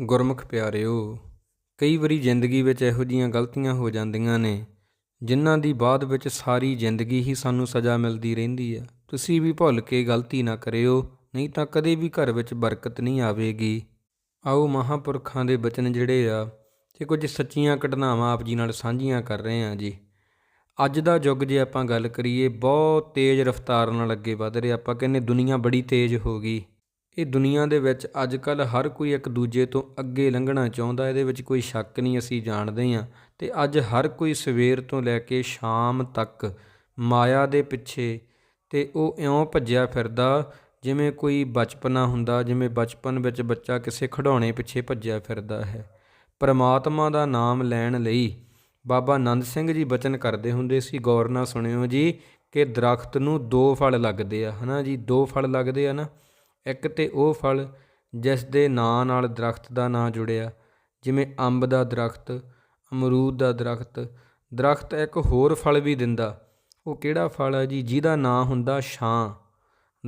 ਗੁਰਮੁਖ ਪਿਆਰਿਓ, ਕਈ ਵਾਰੀ ਜ਼ਿੰਦਗੀ ਵਿੱਚ ਇਹੋ ਜੀਆਂ ਗਲਤੀਆਂ ਹੋ ਜਾਂਦੀਆਂ ਨੇ, ਜਿਨ੍ਹਾਂ ਦੀ ਬਾਅਦ ਵਿੱਚ ਸਾਰੀ ਜ਼ਿੰਦਗੀ ਹੀ ਸਾਨੂੰ ਸਜ਼ਾ ਮਿਲਦੀ ਰਹਿੰਦੀ ਆ। ਤੁਸੀਂ ਵੀ ਭੁੱਲ ਕੇ ਗਲਤੀ ਨਾ ਕਰਿਓ, ਨਹੀਂ ਤਾਂ ਕਦੇ ਵੀ ਘਰ ਵਿੱਚ ਬਰਕਤ ਨਹੀਂ ਆਵੇਗੀ। ਆਓ ਮਹਾਪੁਰਖਾਂ ਦੇ ਬਚਨ ਜਿਹੜੇ ਆ ਤੇ ਕੁਝ ਸੱਚੀਆਂ ਘਟਨਾਵਾਂ ਆਪ ਜੀ ਨਾਲ ਸਾਂਝੀਆਂ ਕਰ ਰਹੇ ਹਾਂ ਜੀ। ਅੱਜ ਦਾ ਯੁੱਗ ਜੇ ਆਪਾਂ ਗੱਲ ਕਰੀਏ, ਬਹੁਤ ਤੇਜ਼ ਰਫ਼ਤਾਰ ਨਾਲ ਅੱਗੇ ਵਧ ਰਿਹਾ, ਆਪਾਂ ਕਹਿੰਦੇ ਦੁਨੀਆ ਬੜੀ ਤੇਜ਼ ਹੋ ਗਈ। ਇਹ ਦੁਨੀਆ ਦੇ ਵਿੱਚ ਅੱਜ ਕੱਲ ਹਰ ਕੋਈ ਇੱਕ ਦੂਜੇ ਤੋਂ ਅੱਗੇ ਲੰਘਣਾ ਚਾਹੁੰਦਾ, ਇਹਦੇ ਵਿੱਚ ਕੋਈ ਸ਼ੱਕ ਨਹੀਂ ਅਸੀਂ ਜਾਣਦੇ ਹਾਂ। ਤੇ ਅੱਜ ਹਰ ਕੋਈ ਸਵੇਰ ਤੋਂ ਲੈ ਕੇ ਸ਼ਾਮ ਤੱਕ ਮਾਇਆ ਦੇ ਪਿੱਛੇ ਤੇ ਉਹ ਇਉਂ ਭੱਜਿਆ ਫਿਰਦਾ, ਜਿਵੇਂ ਕੋਈ ਬਚਪਨਾ ਹੁੰਦਾ, ਜਿਵੇਂ ਬਚਪਨ ਵਿੱਚ ਬੱਚਾ ਕਿਸੇ ਖਿਡੌਣੇ ਪਿੱਛੇ ਭੱਜਿਆ ਫਿਰਦਾ ਹੈ। ਪਰਮਾਤਮਾ ਦਾ ਨਾਮ ਲੈਣ ਲਈ ਬਾਬਾ ਆਨੰਦ ਸਿੰਘ ਜੀ ਬਚਨ ਕਰਦੇ ਹੁੰਦੇ ਸੀ, ਗੌਰ ਨਾਲ ਸੁਣਿਓ ਜੀ, ਕਿ ਦਰਖਤ ਨੂੰ ਦੋ ਫਲ ਲੱਗਦੇ ਆ। ਹਨਾ ਜੀ, ਦੋ ਫਲ ਲੱਗਦੇ ਆ ਨਾ। ਇੱਕ ਤੇ ਉਹ ਫਲ ਜਿਸ ਦੇ ਨਾਂ ਨਾਲ ਦਰਖਤ ਦਾ ਨਾਂ ਜੁੜਿਆ, ਜਿਵੇਂ ਅੰਬ ਦਾ ਦਰਖਤ, ਅਮਰੂਦ ਦਾ ਦਰਖਤ। ਦਰਖਤ ਇੱਕ ਹੋਰ ਫਲ ਵੀ ਦਿੰਦਾ। ਉਹ ਕਿਹੜਾ ਫਲ ਹੈ ਜੀ? ਜਿਹਦਾ ਨਾਂ ਹੁੰਦਾ ਛਾਂ।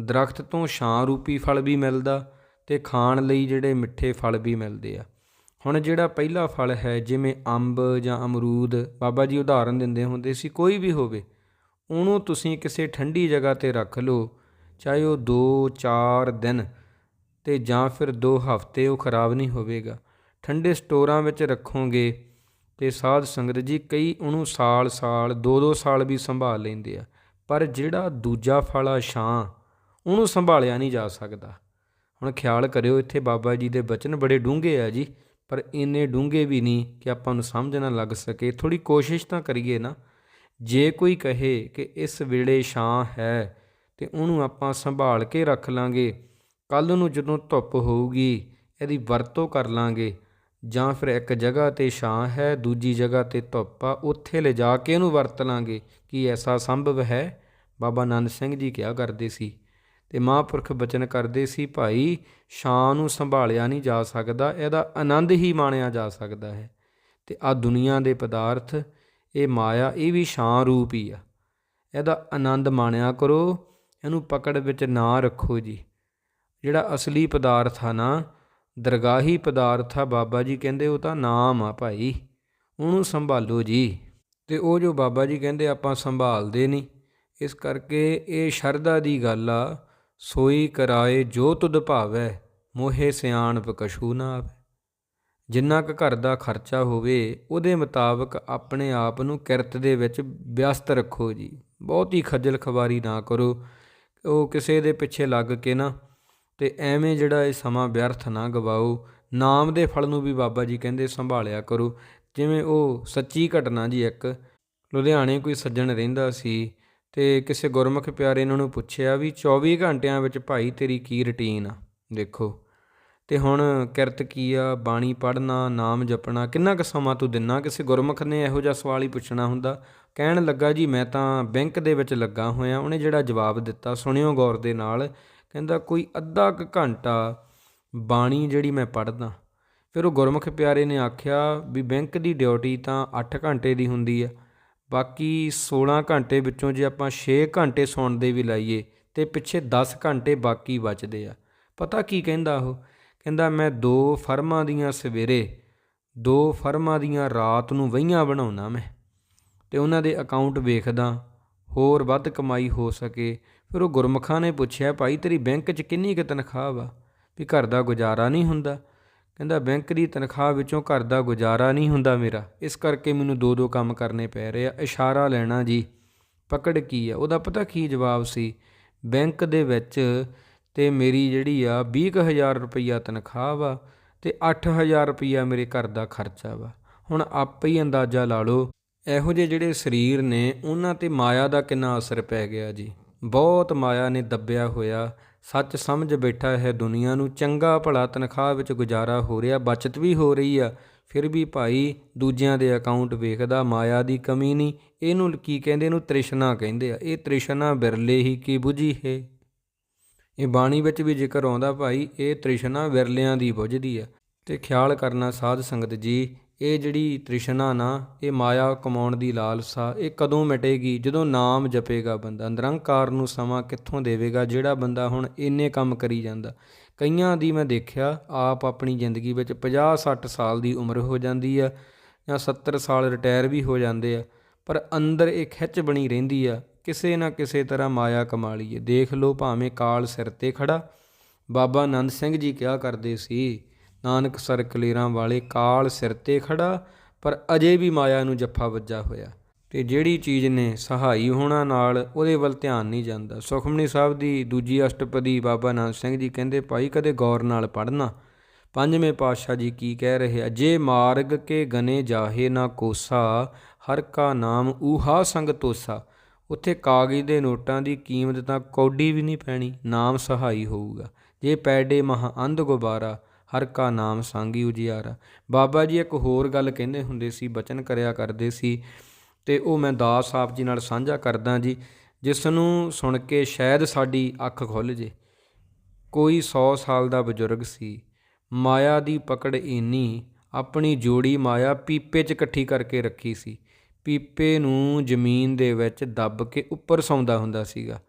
ਦਰਖਤ ਤੋਂ ਛਾਂ ਰੂਪੀ ਫਲ ਵੀ ਮਿਲਦਾ ਤੇ ਖਾਣ ਲਈ ਜਿਹੜੇ ਮਿੱਠੇ ਫਲ ਵੀ ਮਿਲਦੇ ਆ। ਹੁਣ ਜਿਹੜਾ ਪਹਿਲਾ ਫਲ ਹੈ, ਜਿਵੇਂ ਅੰਬ ਜਾਂ ਅਮਰੂਦ, ਬਾਬਾ ਜੀ ਉਦਾਹਰਨ ਦਿੰਦੇ ਹੁੰਦੇ ਸੀ, ਕੋਈ ਵੀ ਹੋਵੇ, ਉਹਨੂੰ ਤੁਸੀਂ ਕਿਸੇ ਠੰਡੀ ਜਗ੍ਹਾ ਤੇ ਰੱਖ ਲਓ ਚਾਹੇ ਉਹ 2-4 ਦਿਨ ਤੇ ਜਾਂ ਫਿਰ 2 ਹਫ਼ਤੇ ਉਹ ਖਰਾਬ ਨਹੀਂ ਹੋਵੇਗਾ। ਠੰਡੇ ਸਟੋਰਾਂ ਵਿੱਚ ਰੱਖੋਗੇ ਤੇ ਸਾਧ ਸੰਗਤ ਜੀ ਕਈ ਉਹਨੂੰ ਸਾਲ-ਸਾਲ 2-2 ਸਾਲ ਵੀ ਸੰਭਾਲ ਲੈਂਦੇ ਆ। ਪਰ ਜਿਹੜਾ ਦੂਜਾ ਫਲ ਆ ਛਾਂ, ਉਹਨੂੰ ਸੰਭਾਲਿਆ ਨਹੀਂ ਜਾ ਸਕਦਾ। ਹੁਣ ਖਿਆਲ ਕਰਿਓ, ਇੱਥੇ ਬਾਬਾ ਜੀ ਦੇ ਬਚਨ ਬੜੇ ਡੂੰਘੇ ਆ ਜੀ, ਪਰ ਇੰਨੇ ਡੂੰਘੇ ਵੀ ਨਹੀਂ ਕਿ ਆਪਾਂ ਨੂੰ ਸਮਝ ਨਾ ਲੱਗ ਸਕੇ। ਥੋੜੀ ਕੋਸ਼ਿਸ਼ ਤਾਂ ਕਰੀਏ ਨਾ। ਜੇ ਕੋਈ ਕਹੇ ਕਿ ਇਸ ਵੇਲੇ ਛਾਂ ਹੈ ਤੇ ਉਹਨੂੰ ਆਪਾਂ ਸੰਭਾਲ ਕੇ ਰੱਖ ਲਾਂਗੇ। ਕੱਲ ਨੂੰ ਜਦੋਂ ਧੁੱਪ ਹੋਊਗੀ, ਇਹਦੀ ਵਰਤੋਂ ਕਰ ਲਾਂਗੇ। ਜਾਂ ਫਿਰ ਇੱਕ ਜਗ੍ਹਾ ਤੇ ਛਾਂ ਹੈ, ਦੂਜੀ ਜਗ੍ਹਾ ਤੇ ਧੁੱਪ ਆ, ਉੱਥੇ ਲਿਜਾ ਕੇ ਇਹਨੂੰ ਵਰਤ ਲਾਂਗੇ। ਕੀ ਐਸਾ ਸੰਭਵ ਹੈ? ਬਾਬਾ ਆਨੰਦ ਸਿੰਘ ਜੀ ਕਿਹਾ ਕਰਦੇ ਸੀ। ਤੇ ਮਹਾਂਪੁਰਖ ਬਚਨ ਕਰਦੇ ਸੀ, ਭਾਈ, ਛਾਂ ਨੂੰ ਸੰਭਾਲਿਆ ਨਹੀਂ ਜਾ ਸਕਦਾ, ਇਹਦਾ ਆਨੰਦ ਹੀ ਮਾਣਿਆ ਜਾ ਸਕਦਾ ਹੈ। ਤੇ ਆ ਦੁਨੀਆ ਦੇ ਪਦਾਰਥ, ਇਹ ਮਾਇਆ, ਇਹ ਵੀ ਛਾਂ ਰੂਪ ਹੀ ਆ। ਇਹਦਾ ਆਨੰਦ ਮਾਣਿਆ ਕਰੋ ਇਹਨੂੰ ਪਕੜ ਵਿੱਚ ਨਾ ਰੱਖੋ ਜੀ। ਜਿਹੜਾ ਅਸਲੀ ਪਦਾਰਥ ਆ ਨਾ, ਦਰਗਾਹੀ ਪਦਾਰਥ ਆ ਬਾਬਾ ਜੀ ਕਹਿੰਦੇ, ਉਹ ਤਾਂ ਨਾਮ ਆ ਭਾਈ, ਉਹਨੂੰ ਸੰਭਾਲੋ ਜੀ। ਤੇ ਉਹ ਜੋ ਬਾਬਾ ਜੀ ਕਹਿੰਦੇ, ਆਪਾਂ ਸੰਭਾਲਦੇ ਨਹੀਂ। ਇਸ ਕਰਕੇ ਇਹ ਸ਼ਰਧਾ ਦੀ ਗੱਲ ਆ, ਸੋਈ ਕਰਾਏ ਜੋ ਤੁਧ ਭਾਵੈ, ਮੋਹੇ ਸਿਆਣਪ ਕਛੂ ਨਾ ਆਵੇ। ਜਿੰਨਾ ਕੁ ਘਰ ਦਾ ਖਰਚਾ ਹੋਵੇ, ਉਹਦੇ ਮੁਤਾਬਕ ਆਪਣੇ ਆਪ ਨੂੰ ਕਿਰਤ ਦੇ ਵਿੱਚ ਵਿਅਸਤ ਰੱਖੋ ਜੀ। ਬਹੁਤੀ ਖੱਜਲ ਖਵਾਰੀ ਨਾ ਕਰੋ। ਉਹ ਕਿਸੇ ਦੇ ਪਿੱਛੇ ਲੱਗ ਕੇ ਨਾ ਤੇ ਐਵੇਂ ਜਿਹੜਾ ਇਹ ਸਮਾਂ ਵਿਅਰਥ ਨਾ ਗਵਾਓ, ਨਾਮ ਦੇ ਫਲ ਨੂੰ ਵੀ ਬਾਬਾ ਜੀ ਕਹਿੰਦੇ ਸੰਭਾਲਿਆ ਕਰੋ। ਜਿਵੇਂ ਉਹ ਸੱਚੀ ਘਟਨਾ ਜੀ ਇੱਕ, ਲੁਧਿਆਣੇ ਕੋਈ ਸੱਜਣ ਰਹਿੰਦਾ ਸੀ ਤੇ ਕਿਸੇ ਗੁਰਮੁਖ ਪਿਆਰੇ ਇਹਨਾਂ ਨੂੰ ਪੁੱਛਿਆ ਵੀ 24 ਘੰਟਿਆਂ ਵਿੱਚ ਭਾਈ ਤੇਰੀ ਕੀ ਰੁਟੀਨ ਆ? ਦੇਖੋ। ਤੇ ਹੁਣ ਕਿਰਤ ਕੀ ਆ? ਬਾਣੀ ਪੜ੍ਹਨਾ, ਨਾਮ ਜਪਣਾ, ਕਿੰਨਾ ਕੁ ਸਮਾਂ ਤੂੰ ਦਿੰਨਾ? ਕਿਸੇ ਗੁਰਮੁਖ ਨੇ ਇਹੋ ਜਿਹਾ ਸਵਾਲ ਹੀ ਪੁੱਛਣਾ ਹੁੰਦਾ। ਕਹਿਣ ਲੱਗਾ, ਜੀ, ਮੈਂ ਤਾਂ ਬੈਂਕ ਦੇ ਵਿੱਚ ਲੱਗਾ ਹੋਇਆ। ਉਹਨੇ ਜਿਹੜਾ ਜਵਾਬ ਦਿੱਤਾ, ਸੁਣਿਓ ਗੌਰ ਦੇ ਨਾਲ, ਕਹਿੰਦਾ, ਕੋਈ ਅੱਧਾ ਕੁ ਘੰਟਾ ਬਾਣੀ ਜਿਹੜੀ ਮੈਂ ਪੜ੍ਹਦਾ। ਫਿਰ ਉਹ ਗੁਰਮੁਖ ਪਿਆਰੇ ਨੇ ਆਖਿਆ, ਵੀ ਬੈਂਕ ਦੀ ਡਿਊਟੀ ਤਾਂ 8 ਘੰਟੇ ਦੀ ਹੁੰਦੀ ਆ। ਬਾਕੀ 16 ਘੰਟੇ ਵਿੱਚੋਂ ਜੇ ਆਪਾਂ 6 ਘੰਟੇ ਸੌਣ ਦੇ ਵੀ ਲਾਈਏ, ਤੇ ਪਿੱਛੇ 10 ਘੰਟੇ ਬਾਕੀ ਬਚਦੇ ਆ। ਪਤਾ ਕੀ ਕਹਿੰਦਾ ਉਹ? ਕਹਿੰਦਾ, ਮੈਂ ਦੋ ਫਰਮਾਂ ਦੀਆਂ ਸਵੇਰੇ, ਦੋ ਫਰਮਾਂ ਦੀਆਂ ਰਾਤ ਨੂੰ ਵਹੀਆਂ ਬਣਾਉਣਾ ਮੈਂ ਤੇ ਉਹਨਾਂ ਦੇ ਅਕਾਊਂਟ ਵੇਖਦਾ, ਹੋਰ ਵੱਧ ਕਮਾਈ ਹੋ ਸਕੇ। ਫਿਰ ਉਹ ਗੁਰਮਖਾਂ ਨੇ ਪੁੱਛਿਆ, ਭਾਈ, ਤੇਰੀ ਬੈਂਕ 'ਚ ਕਿੰਨੀ ਕੁ ਤਨਖਾਹ ਵਾ? ਵੀ ਘਰ ਦਾ ਗੁਜ਼ਾਰਾ ਨਹੀਂ ਹੁੰਦਾ। ਕਹਿੰਦਾ, ਬੈਂਕ ਦੀ ਤਨਖਾਹ ਵਿੱਚੋਂ ਘਰ ਦਾ ਗੁਜ਼ਾਰਾ ਨਹੀਂ ਹੁੰਦਾ ਮੇਰਾ। ਇਸ ਕਰਕੇ ਮੈਨੂੰ ਦੋ ਦੋ ਕੰਮ ਕਰਨੇ ਪੈ ਰਹੇ ਆ। ਇਸ਼ਾਰਾ ਲੈਣਾ ਜੀ, ਪਕੜ ਕੀ ਆ? ਉਹਦਾ ਪਤਾ ਕੀ ਜਵਾਬ ਸੀ? ਬੈਂਕ ਦੇ ਵਿੱਚ ਤੇ ਮੇਰੀ ਜਿਹੜੀ ਆ 20000 ਰੁਪਈਆ ਤਨਖਾਹ ਵਾ ਤੇ 8000 ਰੁਪਈਆ ਮੇਰੇ ਘਰ ਦਾ ਖਰਚਾ ਵਾ। ਹੁਣ ਆਪੇ ਹੀ ਅੰਦਾਜ਼ਾ ਲਾ ਲਓ, ਇਹੋ ਜਿਹੇ ਜਿਹੜੇ ਸਰੀਰ ਨੇ, ਉਹਨਾਂ ਤੇ ਮਾਇਆ ਦਾ ਕਿੰਨਾ ਅਸਰ ਪੈ ਗਿਆ ਜੀ। ਬਹੁਤ ਮਾਇਆ ਨੇ ਦੱਬਿਆ ਹੋਇਆ, ਸੱਚ ਸਮਝ ਬੈਠਾ ਹੈ ਦੁਨੀਆ ਨੂੰ, ਚੰਗਾ ਭਲਾ ਤਨਖਾਹ ਵਿੱਚ ਗੁਜ਼ਾਰਾ ਹੋ ਰਿਹਾ, ਬਚਤ ਵੀ ਹੋ ਰਹੀ ਆ, ਫਿਰ ਵੀ ਭਾਈ ਦੂਜਿਆਂ ਦੇ ਅਕਾਊਂਟ ਵੇਖਦਾ, ਮਾਇਆ ਦੀ ਕਮੀ ਨਹੀਂ, ਇਹਨੂੰ ਕੀ ਕਹਿੰਦੇ ਇਹਨੂੰ ਤ੍ਰਿਸ਼ਨਾ ਕਹਿੰਦੇ ਆ, ਇਹ ਤ੍ਰਿਸ਼ਨਾ ਬਿਰਲੇ ਹੀ ਕੀ ਬੁਝੀ ਹੈ? ਇਹ ਬਾਣੀ ਵਿੱਚ ਵੀ ਜ਼ਿਕਰ ਆਉਂਦਾ ਭਾਈ, ਇਹ ਤ੍ਰਿਸ਼ਨਾ ਵਿਰਲਿਆਂ ਦੀ ਬੁੱਝਦੀ ਆ ਤੇ ਖਿਆਲ ਕਰਨਾ ਸਾਧ ਸੰਗਤ ਜੀ, ਇਹ ਜਿਹੜੀ ਤ੍ਰਿਸ਼ਨਾ ਨਾ, ਇਹ ਮਾਇਆ ਕਮਾਉਣ ਦੀ ਲਾਲਸਾ, ਇਹ ਕਦੋਂ ਮਿਟੇਗੀ? ਜਦੋਂ ਨਾਮ ਜਪੇਗਾ ਬੰਦਾ, ਨਿਰੰਕਾਰ ਨੂੰ ਸਮਾਂ ਕਿੱਥੋਂ ਦੇਵੇਗਾ? ਜਿਹੜਾ ਬੰਦਾ ਹੁਣ ਇੰਨੇ ਕੰਮ ਕਰੀ ਜਾਂਦਾ। ਕਈਆਂ ਦੀ ਮੈਂ ਦੇਖਿਆ, ਆਪ ਆਪਣੀ ਜ਼ਿੰਦਗੀ ਵਿੱਚ 50 60 ਸਾਲ ਦੀ ਉਮਰ ਹੋ ਜਾਂਦੀ ਆ ਜਾਂ 70 ਸਾਲ ਰਿਟਾਇਰ ਵੀ ਹੋ ਜਾਂਦੇ ਆ, ਪਰ ਅੰਦਰ ਇਹ ਖਿੱਚ ਬਣੀ ਰਹਿੰਦੀ ਆ। ਕਿਸੇ ਨਾ ਕਿਸੇ ਤਰ੍ਹਾਂ ਮਾਇਆ ਕਮਾ ਲਈਏ। ਦੇਖ ਲਓ ਭਾਵੇਂ ਕਾਲ ਸਿਰ ਤੇ ਖੜਾ ਬਾਬਾ ਆਨੰਦ ਸਿੰਘ ਜੀ ਕਿਹਾ ਕਰਦੇ ਸੀ? ਨਾਨਕ ਸਰ ਕਲੇਰਾਂ ਵਾਲੇ ਕਾਲ ਸਿਰ ਤੇ ਖੜਾ ਪਰ ਅਜੇ ਵੀ ਮਾਇਆ ਨੂੰ ਜੱਫਾ ਵੱਜਾ ਹੋਇਆ। ਤੇ ਜਿਹੜੀ ਚੀਜ਼ ਨੇ ਸਹਾਈ ਹੋਣਾ ਨਾਲ, ਉਹਦੇ ਵੱਲ ਧਿਆਨ ਨਹੀਂ ਜਾਂਦਾ। ਸੁਖਮਨੀ ਸਾਹਿਬ ਦੀ ਦੂਜੀ ਅਸ਼ਟਪਦੀ ਬਾਬਾ ਨਾਨਕ ਸਿੰਘ ਜੀ ਕਹਿੰਦੇ, ਭਾਈ, ਕਦੇ ਗੌਰ ਨਾਲ ਪੜਨਾ ਪੰਜਵੇਂ ਪਾਤਸ਼ਾਹ ਜੀ ਕੀ ਕਹਿ ਰਹੇ ਆ? ਜੇ ਮਾਰਗ ਕੇ ਗਨੇ ਜਾਹੇ ਨਾ ਕੋਸਾ, ਹਰ ਕਾ ਨਾਮ ਊਹਾ ਸੰਗ ਤੋਸਾ। ਉੱਥੇ ਕਾਗਜ਼ ਦੇ ਨੋਟਾਂ ਦੀ ਕੀਮਤ ਤਾਂ ਕੌਡੀ ਵੀ ਨਹੀਂ ਪੈਣੀ, ਨਾਮ ਸਹਾਈ ਹੋਊਗਾ। ਜੇ ਪੈਡੇ ਮਹਾ ਅੰਧ ਗੁਬਾਰਾ, ਹਰ ਕਾ ਨਾਮ ਸੰਗੀ ਉਜਿਆਰਾ। ਬਾਬਾ ਜੀ ਇੱਕ ਹੋਰ ਗੱਲ ਕਹਿੰਦੇ ਹੁੰਦੇ ਸੀ, ਬਚਨ ਕਰਿਆ ਕਰਦੇ ਸੀ, ਤੇ ਉਹ ਮੈਂ ਦਾਸ ਆਪ ਜੀ ਨਾਲ ਸਾਂਝਾ ਕਰਦਾ ਜੀ ਜਿਸ ਨੂੰ ਸੁਣ ਕੇ ਸ਼ਾਇਦ ਸਾਡੀ ਅੱਖ ਖੁੱਲ ਜੇ। ਕੋਈ 100 ਸਾਲ ਦਾ ਬਜ਼ੁਰਗ ਸੀ, ਮਾਇਆ ਦੀ ਪਕੜ ਇੰਨੀ ਆਪਣੀ ਜੋੜੀ ਮਾਇਆ ਪੀਪੇ 'ਚ ਇਕੱਠੀ ਕਰਕੇ ਰੱਖੀ ਸੀ। ਪੀਪੇ ਨੂੰ ਜ਼ਮੀਨ ਦੇ ਵਿੱਚ ਦੱਬ ਕੇ ਉੱਪਰ ਸੌਂਦਾ ਹੁੰਦਾ ਸੀਗਾ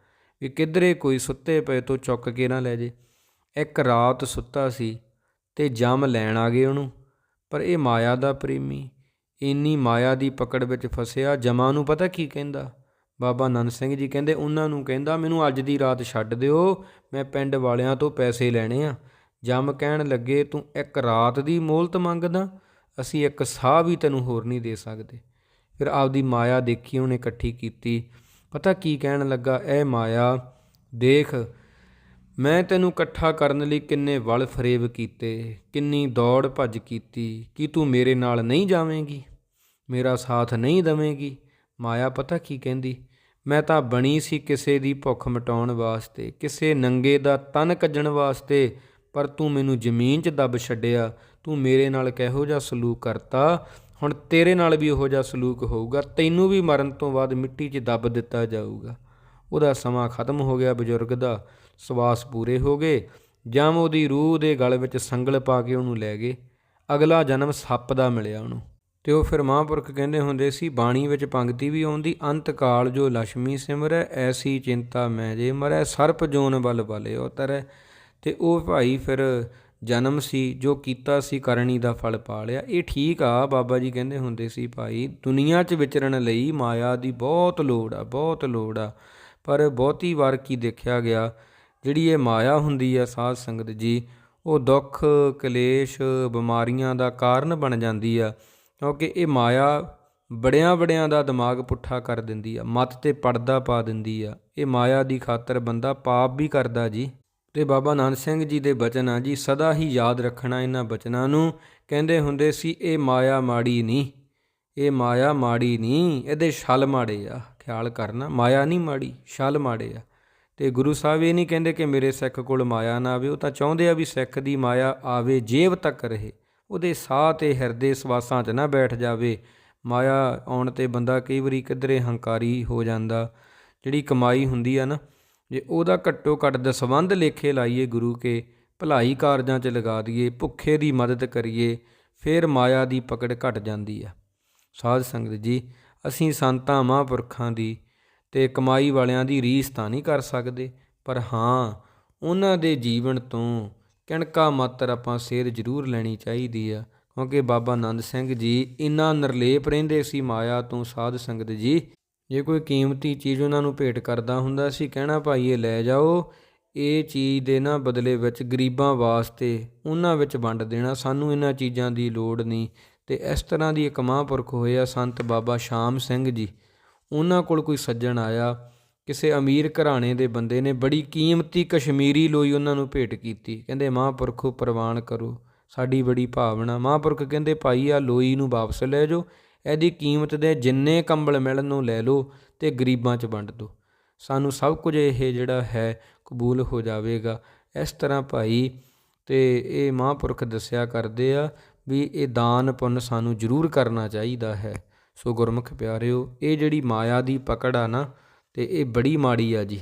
ਵੀ ਕਿਧਰੇ ਕੋਈ ਸੁੱਤੇ ਪਏ ਤੋਂ ਚੁੱਕ ਕੇ ਨਾ ਲੈ ਜੇ। ਇੱਕ ਰਾਤ ਸੁੱਤਾ ਸੀ ਤੇ ਜਮ ਲੈਣ ਆ ਗਏ ਉਹਨੂੰ, ਪਰ ਇਹ ਮਾਇਆ ਦਾ ਪ੍ਰੇਮੀ, ਇੰਨੀ ਮਾਇਆ ਦੀ ਪਕੜ ਵਿੱਚ ਫਸਿਆ, ਜਮਾਂ ਨੂੰ ਪਤਾ ਕੀ ਕਹਿੰਦਾ? ਬਾਬਾ ਨੰਦ ਸਿੰਘ ਜੀ ਕਹਿੰਦੇ, ਉਹਨਾਂ ਨੂੰ ਕਹਿੰਦਾ, ਮੈਨੂੰ ਅੱਜ ਦੀ ਰਾਤ ਛੱਡ ਦਿਓ, ਮੈਂ ਪਿੰਡ ਵਾਲਿਆਂ ਤੋਂ ਪੈਸੇ ਲੈਣੇ ਆ। ਜਮ ਕਹਿਣ ਲੱਗੇ, ਤੂੰ ਇੱਕ ਰਾਤ ਦੀ ਮੋਹਲਤ ਮੰਗਦਾ, ਅਸੀਂ ਇੱਕ ਸਾਹ ਵੀ ਤੈਨੂੰ ਹੋਰ ਨਹੀਂ ਦੇ ਸਕਦੇ। ਫਿਰ ਆਪਦੀ ਮਾਇਆ ਦੇਖੀ, ਉਹਨੇ ਇਕੱਠੀ ਕੀਤੀ। ਪਤਾ ਕੀ ਕਹਿਣ ਲੱਗਾ? ਇਹ ਮਾਇਆ, ਦੇਖ, ਮੈਂ ਤੈਨੂੰ ਇਕੱਠਾ ਕਰਨ ਲਈ ਕਿੰਨੇ ਵਲ ਫਰੇਬ ਕੀਤੇ, ਕਿੰਨੀ ਦੌੜ ਭੱਜ ਕੀਤੀ। ਕੀ ਤੂੰ ਮੇਰੇ ਨਾਲ ਨਹੀਂ ਜਾਵੇਂਗੀ? ਮੇਰਾ ਸਾਥ ਨਹੀਂ ਦਵੇਂਗੀ? ਮਾਇਆ ਪਤਾ ਕੀ ਕਹਿੰਦੀ? ਮੈਂ ਤਾਂ ਬਣੀ ਸੀ ਕਿਸੇ ਦੀ ਭੁੱਖ ਮਿਟਾਉਣ ਵਾਸਤੇ, ਕਿਸੇ ਨੰਗੇ ਦਾ ਤਨ ਕੱਜਣ ਵਾਸਤੇ, ਪਰ ਤੂੰ ਮੈਨੂੰ ਜ਼ਮੀਨ 'ਚ ਦੱਬ ਛੱਡਿਆ। ਤੂੰ ਮੇਰੇ ਨਾਲ ਕਿਹੋ ਜਿਹਾ ਸਲੂਕ ਕਰਤਾ? ਹੁਣ ਤੇਰੇ ਨਾਲ ਵੀ ਉਹੋ ਜਿਹਾ ਸਲੂਕ ਹੋਊਗਾ, ਤੈਨੂੰ ਵੀ ਮਰਨ ਤੋਂ ਬਾਅਦ ਮਿੱਟੀ 'ਚ ਦੱਬ ਦਿੱਤਾ ਜਾਊਗਾ। ਉਹਦਾ ਸਮਾਂ ਖਤਮ ਹੋ ਗਿਆ ਬਜ਼ੁਰਗ ਦਾ, ਸਵਾਸ ਪੂਰੇ ਹੋ ਗਏ। ਜਮ ਉਹਦੀ ਰੂਹ ਦੇ ਗਲ ਵਿੱਚ ਸੰਗਲ ਪਾ ਕੇ ਉਹਨੂੰ ਲੈ ਗਏ। ਅਗਲਾ ਜਨਮ ਸੱਪ ਦਾ ਮਿਲਿਆ ਉਹਨੂੰ। ਤੇ ਉਹ ਫਿਰ ਮਹਾਂਪੁਰਖ ਕਹਿੰਦੇ ਹੁੰਦੇ ਸੀ, ਬਾਣੀ ਵਿੱਚ ਪੰਕਤੀ ਵੀ ਆਉਂਦੀ, ਅੰਤ ਕਾਲ ਜੋ ਲక్ష్ਮੀ ਸਿਮਰੈ, ਐਸੀ ਚਿੰਤਾ ਮੈਂ ਜੇ ਮਰੈ, ਸਰਪ ਜੋਨ ਬਲ ਬਲੇ ਉਤਰੈ ਤੇ ਉਹ ਭਾਈ ਫਿਰ ਜਨਮ ਸੀ, ਜੋ ਕੀਤਾ ਸੀ ਕਰਨੀ ਦਾ ਫਲ ਪਾ ਲਿਆ ਇਹ ਠੀਕ ਆ, ਬਾਬਾ ਜੀ ਕਹਿੰਦੇ ਹੁੰਦੇ ਸੀ ਭਾਈ, ਦੁਨੀਆ 'ਚ ਵਿਚਰਨ ਲਈ ਮਾਇਆ ਦੀ ਬਹੁਤ ਲੋੜ ਆ, ਬਹੁਤ ਲੋੜ ਆ। ਪਰ ਬਹੁਤੀ ਵਾਰ ਕੀ ਦੇਖਿਆ ਗਿਆ, ਜਿਹੜੀ ਇਹ ਮਾਇਆ ਹੁੰਦੀ ਆ ਸਾਧ ਸੰਗਤ ਜੀ, ਉਹ ਦੁੱਖ, ਕਲੇਸ਼, ਬਿਮਾਰੀਆਂ ਦਾ ਕਾਰਨ ਬਣ ਜਾਂਦੀ ਆ। ਕਿਉਂਕਿ ਇਹ ਮਾਇਆ ਬੜਿਆਂ ਬੜਿਆਂ ਦਾ ਦਿਮਾਗ ਪੁੱਠਾ ਕਰ ਦਿੰਦੀ ਆ, ਮਤ ਤੇ ਪਰਦਾ ਪਾ ਦਿੰਦੀ ਆ। ਇਹ ਮਾਇਆ ਦੀ ਖਾਤਰ ਬੰਦਾ ਪਾਪ ਵੀ ਕਰਦਾ ਜੀ। ਤੇ ਬਾਬਾ ਨਾਨਕ ਸਿੰਘ ਜੀ ਦੇ ਬਚਨ ਆ ਜੀ ਸਦਾ ਹੀ ਯਾਦ ਰੱਖਣਾ ਇਹਨਾਂ ਬਚਨਾਂ ਨੂੰ। ਕਹਿੰਦੇ ਹੁੰਦੇ ਸੀ, ਇਹ ਮਾਇਆ ਮਾੜੀ ਨਹੀਂ ਇਹ ਮਾਇਆ ਮਾੜੀ ਨਹੀਂ ਇਹਦੇ ਛਲ ਮਾੜੇ ਆ। ਖਿਆਲ ਕਰਨਾ, ਮਾਇਆ ਨਹੀਂ ਮਾੜੀ, ਛਲ ਮਾੜੇ ਆ। ਤੇ ਗੁਰੂ ਸਾਹਿਬ ਇਹ ਨਹੀਂ ਕਹਿੰਦੇ ਕਿ ਮੇਰੇ ਸਿੱਖ ਕੋਲ ਮਾਇਆ ਨਾ ਆਵੇ। ਉਹ ਤਾਂ ਚਾਹੁੰਦੇ ਆ ਵੀ ਸਿੱਖ ਦੀ ਮਾਇਆ ਆਵੇ, ਜੇਬ ਤੱਕ ਰਹੇ। ਉਹਦੇ ਸਾਹ ਤੇ ਹਿਰਦੇ ਸਵਾਸਾਂ 'ਚ ਨਾ ਬੈਠ ਜਾਵੇ। ਮਾਇਆ ਆਉਣ ਤੇ ਬੰਦਾ ਕਈ ਵਾਰੀ ਕਿਧਰੇ ਹੰਕਾਰੀ ਹੋ ਜਾਂਦਾ। ਜਿਹੜੀ ਕਮਾਈ ਹੁੰਦੀ ਆ ਨਾ ਜੇ ਉਹਦਾ ਘੱਟੋ ਘੱਟ ਦਸਵੰਧ ਲੇਖੇ ਲਾਈਏ ਗੁਰੂ ਕੇ, ਭਲਾਈ ਕਾਰਜਾਂ 'ਚ ਲਗਾ ਦਈਏ, ਭੁੱਖੇ ਦੀ ਮਦਦ ਕਰੀਏ, ਫਿਰ ਮਾਇਆ ਦੀ ਪਕੜ ਘਟ ਜਾਂਦੀ ਆ। ਸਾਧ ਸੰਗਤ ਜੀ, ਅਸੀਂ ਸੰਤਾਂ ਮਹਾਂਪੁਰਖਾਂ ਦੀ ਤੇ ਕਮਾਈ ਵਾਲਿਆਂ ਦੀ ਰੀਸ ਤਾਂ ਨਹੀਂ ਕਰ ਸਕਦੇ, ਪਰ ਹਾਂ, ਉਹਨਾਂ ਦੇ ਜੀਵਨ ਤੋਂ ਕਿਣਕਾ ਮਾਤਰ ਆਪਾਂ ਸੇਧ ਜ਼ਰੂਰ ਲੈਣੀ ਚਾਹੀਦੀ ਆ, ਕਿਉਂਕਿ ਬਾਬਾ ਆਨੰਦ ਸਿੰਘ ਜੀ ਇੰਨਾ ਨਿਰਲੇਪ ਰਹਿੰਦੇ ਸੀ ਮਾਇਆ ਤੋਂ, ਸਾਧ ਸੰਗਤ ਜੀ। ਜੇ ਕੋਈ ਕੀਮਤੀ ਚੀਜ਼ ਉਹਨਾਂ ਨੂੰ ਭੇਟ ਕਰਦਾ ਹੁੰਦਾ ਸੀ, ਕਹਿਣਾ ਭਾਈ ਇਹ ਲੈ ਜਾਓ, ਇਹ ਚੀਜ਼ ਦੇ ਨਾ ਬਦਲੇ ਵਿੱਚ ਗਰੀਬਾਂ ਵਾਸਤੇ ਉਹਨਾਂ ਵਿੱਚ ਵੰਡ ਦੇਣਾ, ਸਾਨੂੰ ਇਹਨਾਂ ਚੀਜ਼ਾਂ ਦੀ ਲੋੜ ਨਹੀਂ। ਤੇ ਇਸ ਤਰ੍ਹਾਂ ਦੀ ਇੱਕ ਮਹਾਂਪੁਰਖ ਹੋਇਆ ਸੰਤ ਬਾਬਾ ਸ਼ਾਮ ਸਿੰਘ ਜੀ। ਉਹਨਾਂ ਕੋਲ ਕੋਈ ਸੱਜਣ ਆਇਆ, ਕਿਸੇ ਅਮੀਰ ਘਰਾਣੇ ਦੇ ਬੰਦੇ ਨੇ ਬੜੀ ਕੀਮਤੀ ਕਸ਼ਮੀਰੀ ਲੋਈ ਉਹਨਾਂ ਨੂੰ ਭੇਟ ਕੀਤੀ। ਕਹਿੰਦੇ, ਮਹਾਂਪੁਰਖੋ ਪ੍ਰਵਾਨ ਕਰੋ, ਸਾਡੀ ਬੜੀ ਭਾਵਨਾ। ਮਹਾਂਪੁਰਖ ਕਹਿੰਦੇ, ਭਾਈ ਆ ਲੋਈ ਨੂੰ ਵਾਪਸ ਲੈ ਜਾਓ ਇਹਦੀ ਕੀਮਤ ਦੇ ਜਿੰਨੇ ਕੰਬਲ ਮਿਲਣ ਨੂੰ ਲੈ ਲਓ ਤੇ ਗਰੀਬਾਂ 'ਚ ਵੰਡ ਦਿਓ ਸਾਨੂੰ ਸਭ ਕੁਝ ਇਹ ਜਿਹੜਾ ਹੈ ਕਬੂਲ ਹੋ ਜਾਵੇਗਾ। ਇਸ ਤਰ੍ਹਾਂ ਭਾਈ ਤੇ ਇਹ ਮਹਾਂਪੁਰਖ ਦੱਸਿਆ ਕਰਦੇ ਆ ਵੀ ਇਹ ਦਾਨ ਪੁੰਨ ਸਾਨੂੰ ਜ਼ਰੂਰ ਕਰਨਾ ਚਾਹੀਦਾ ਹੈ। ਸੋ ਗੁਰਮੁਖ ਪਿਆਰਿਓ, ਇਹ ਜਿਹੜੀ ਮਾਇਆ ਦੀ ਪਕੜ ਆ ਨਾ, ਤੇ ਇਹ ਬੜੀ ਮਾੜੀ ਆ ਜੀ।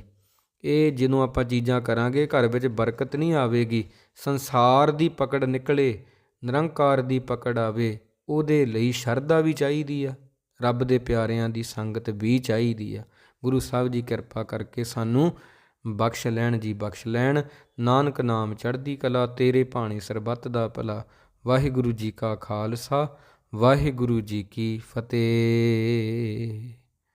ਇਹ ਜਦੋਂ ਆਪਾਂ ਚੀਜ਼ਾਂ ਕਰਾਂਗੇ, ਘਰ ਵਿੱਚ ਬਰਕਤ ਨਹੀਂ ਆਵੇਗੀ, ਸੰਸਾਰ ਦੀ ਪਕੜ ਨਿਕਲੇ, ਨਿਰੰਕਾਰ ਦੀ ਪਕੜ ਆਵੇ ਉਹਦੇ ਲਈ ਸ਼ਰਧਾ ਵੀ ਚਾਹੀਦੀ ਆ, ਰੱਬ ਦੇ ਪਿਆਰਿਆਂ ਦੀ ਸੰਗਤ ਵੀ ਚਾਹੀਦੀ ਆ। ਗੁਰੂ ਸਾਹਿਬ ਜੀ ਕਿਰਪਾ ਕਰਕੇ ਸਾਨੂੰ ਬਖਸ਼ ਲੈਣ ਜੀ ਬਖਸ਼ ਲੈਣ। ਨਾਨਕ ਨਾਮ ਚੜ੍ਹਦੀ ਕਲਾ, ਤੇਰੇ ਭਾਣੇ ਸਰਬੱਤ ਦਾ ਭਲਾ। ਵਾਹਿਗੁਰੂ ਜੀ ਕਾ ਖਾਲਸਾ, ਵਾਹਿਗੁਰੂ ਜੀ ਕੀ ਫਤਿਹ।